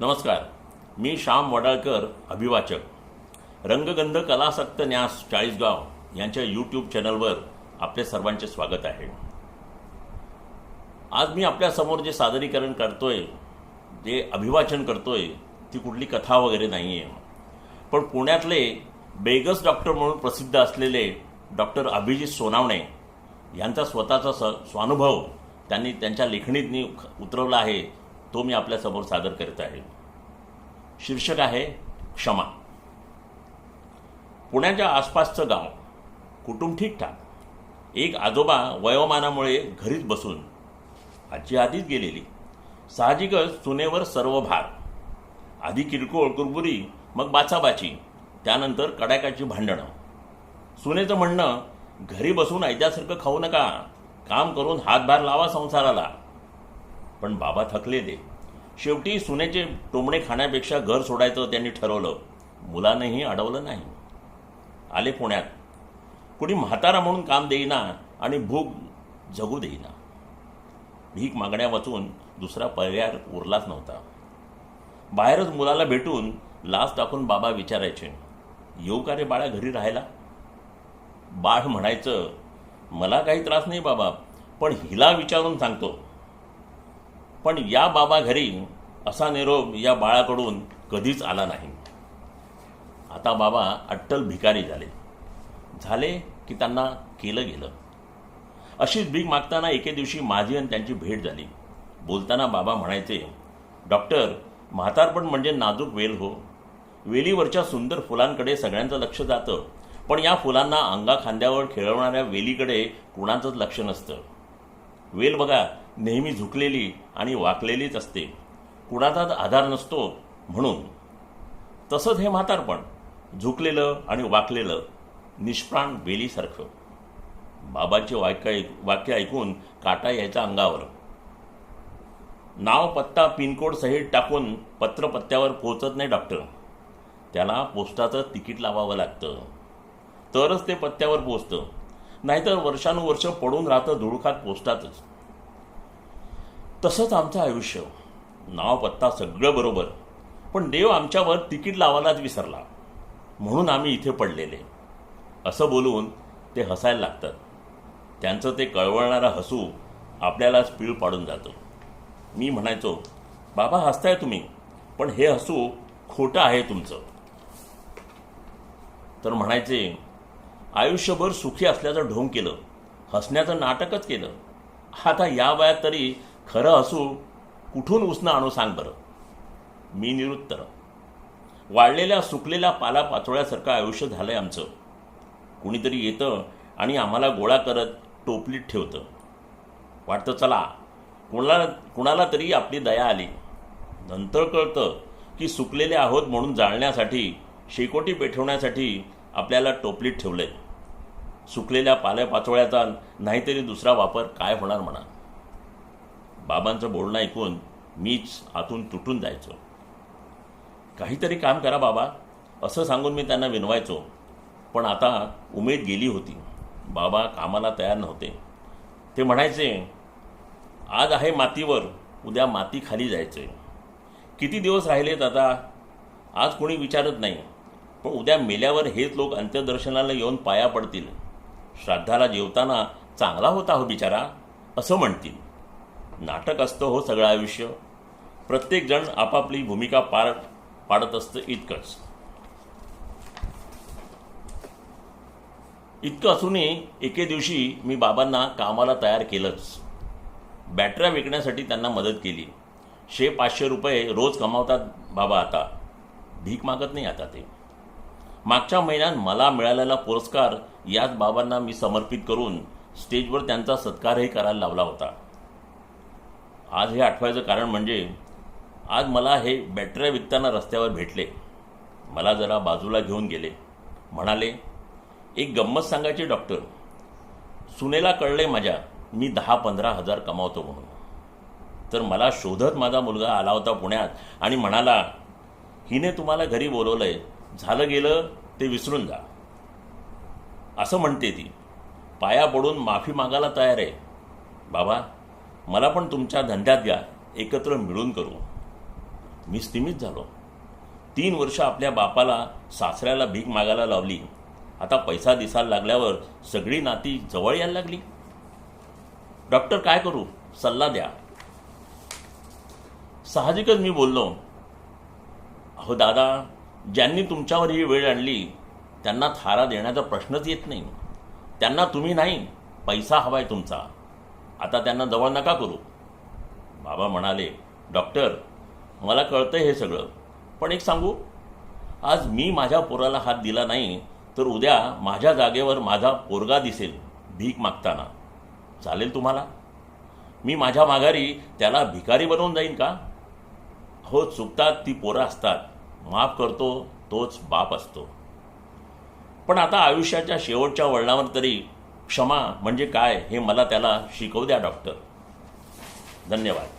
नमस्कार. मी श्याम वडाळकर अभिवाचक. रंगगंध कलासक्त न्यास चाळीसगाव यांच्या यूट्यूब चॅनलवर आपले सर्वांचे स्वागत आहे. आज मी आपल्यासमोर जे सादरीकरण करतोय जे अभिवाचन करतोय ती कुठली कथा वगैरे नाही आहे पण पुण्यातले बेगस डॉक्टर म्हणून प्रसिद्ध असलेले डॉक्टर अभिजित सोनावणे यांचा स्वतःचा स स्वानुभव त्यांनी त्यांच्या लेखणीतनी उतरवला आहे. तो मी आपल्यासमोर सादर करत आहे. शीर्षक आहे क्षमा. पुण्याच्या आसपासचं गाव कुटुंब ठीकठाक. एक आजोबा वयोमानामुळे घरीच बसून आजी आधीच गेलेली. साहजिकच सुनेवर सर्व भार. आधी किरकोळ कुरबुरी मग बाचाबाची त्यानंतर कडाकाची भांडणं. सुनेचं म्हणणं घरी बसून ऐद्यासारखं खाऊ नका. काम करून हातभार लावा संसाराला. पण बाबा थकलेले शेवटी सुनेचे टोमणे खाण्यापेक्षा घर सोडायचं त्यांनी ठरवलं. मुलानंही अडवलं नाही. आले पुण्यात. कुणी म्हातारा म्हणून काम देईना आणि भूक जगू देईना. भीक मागण्या वाचून दुसरा पर्याय उरलाच नव्हता. बाहेरच मुलाला भेटून लाच टाकून बाबा विचारायचे येऊ का रे बाळा घरी राहायला? बाळ म्हणायचं मला काही त्रास नाही बाबा पण हिला विचारून सांगतो. पण या बाबा घरी असा निरोप या बाळाकडून कधीच आला नाही. आता बाबा अट्टल भिकारी झाले. झाले की त्यांना केलं गेलं. अशीच भीक मागताना एके दिवशी माझी आणि त्यांची भेट झाली. बोलताना बाबा म्हणायचे डॉक्टर म्हातारपण म्हणजे नाजूक वेल हो. वेलीवरच्या सुंदर फुलांकडे सगळ्यांचं लक्ष जातं पण या फुलांना अंगा खांद्यावर खेळवणाऱ्या वेलीकडे कुणाचंच लक्ष नसतं. वेल बघा नेहमी झुकलेली आणि वाकलेलीच असते. कुणाचाच आधार नसतो म्हणून. तसंच हे म्हातारपण झुकलेलं आणि वाकलेलं निष्प्राण बेलीसारखं बाबाचे वाक्य ऐक वाक्य ऐकून काटा यायचा अंगावर. नाव पत्ता पिनकोड सहित टाकून पत्र पत्त्यावर पोचत नाही डॉक्टर. त्याला पोस्टाचं तिकीट लावावं लागतं. तरच ते पत्त्यावर पोचतं नाहीतर वर्षानुवर्ष पडून राहतं धुळखात पोस्टातच. तसंच आमचं आयुष्य. नाव पत्ता सगळं बरोबर. पण देव आमच्यावर तिकीट लावायलाच विसरला. म्हणून आम्ही इथे पडलेले. असं बोलून ते हसायला लागतात. त्यांचं ते कळवळणारं हसू आपल्यालाच पीळ पाडून जातं. मी म्हणायचो बाबा हसताय तुम्ही पण हे हसू खोटं आहे तुमचं. तर म्हणायचे आयुष्यभर सुखी असल्याचं ढोंग केलं. हसण्याचं नाटकच केलं. आता या वयात तरी खरं असू कुठून उसणं आणू सांग बरं. मी निरुत्तर वाढलेल्या सुकलेल्या पाला पाचोळ्यासारखं आयुष्य आहे आमचं. कुणीतरी येतं आणि आम्हाला गोळा करत टोपलीत ठेवतं. वाटतं चला कुणाला कुणाला तरी आपली दया आली. नंतर कळतं की सुकलेले आहोत म्हणून जाळण्यासाठी शेकोटी पेठवण्यासाठी आपल्याला टोपलीत ठेवलं आहे सुकलेल्या पाल्या पाचोळ्याचा नाहीतरी दुसरा वापर काय होणार म्हणा. बाबांचं बोलणं ऐकून मीच आतून तुटून जायचो. काहीतरी काम करा बाबा असं सांगून मी त्यांना विनवायचो. पण आता उमेद गेली होती. बाबा कामाला तयार नव्हते. ते म्हणायचे आज आहे मातीवर उद्या माती खाली जायचे किती दिवस राहिलेत आता? आज कोणी विचारत नाही. पण उद्या मेल्यावर हेच लोक अंत्यदर्शनाला येऊन पाया पडतील. श्राद्धाला जेवताना चांगला होता हो बिचारा असं म्हणतील. नाटक असतं हो सगळं आयुष्य. प्रत्येकजण आपापली भूमिका पार पाडत असतं इतकंच. इतकं असूनही एके दिवशी मी बाबांना कामाला तयार केलंच. बॅटऱ्या विकण्यासाठी त्यांना मदत केली. शे पाचशे रुपये रोज कमावतात बाबा आता. भीक मागत नाही आता ते. मागच्या महिन्यात मला मिळालेला पुरस्कार याच बाबांना मी समर्पित करून स्टेजवर त्यांचा सत्कारही करायला लावला होता. आज हे आठवायचं कारण म्हणजे आज मला हे बॅटऱ्या विकताना रस्त्यावर भेटले. मला जरा बाजूला घेऊन गेले. म्हणाले एक गंमत सांगायची डॉक्टर. सुनेला कळले माझ्या मी दहा पंधरा हजार कमावतो म्हणून. तर मला शोधत माझा मुलगा आला होता पुण्यात आणि म्हणाला हिने तुम्हाला घरी बोलवलंय. झालं गेलं ते विसरून जा. असं म्हणते ती. पाया पडून माफी मागायला तयार आहे. बाबा मला पण तुमच्या धंद्यात घ्या एकत्र मिळून करू. मी स्थिमित झालो. तीन वर्ष आपल्या बापाला सासऱ्याला भीक मागायला लावली. आता पैसा दिसायला लागल्यावर सगळी नाती जवळ यायला लागली. डॉक्टर काय करू? सल्ला द्या. साहजिकच मी बोललो. अहो दादा ज्यांनी तुमच्यावर ही वेळ आणली त्यांना थारा देण्याचा प्रश्नच येत नाही. त्यांना तुम्ही नाही पैसा हवाय तुमचा. आता त्यांना जवळ नका करू. बाबा म्हणाले डॉक्टर मला कळतंय हे सगळं. पण एक सांगू? आज मी माझ्या पोराला हात दिला नाही तर उद्या माझ्या जागेवर माझा पोरगा दिसेल भीक मागताना. चालेल तुम्हाला? मी माझ्या माघारी त्याला भिकारी बनवून जाईन का? हो चुकतात ती पोरं असतात. माफ करतो तोच बाप असतो. पण आता आयुष्याच्या शेवटच्या वळणावर तरी क्षमा म्हणजे काय हे मला त्याला शिकवू द्या डॉक्टर. धन्यवाद.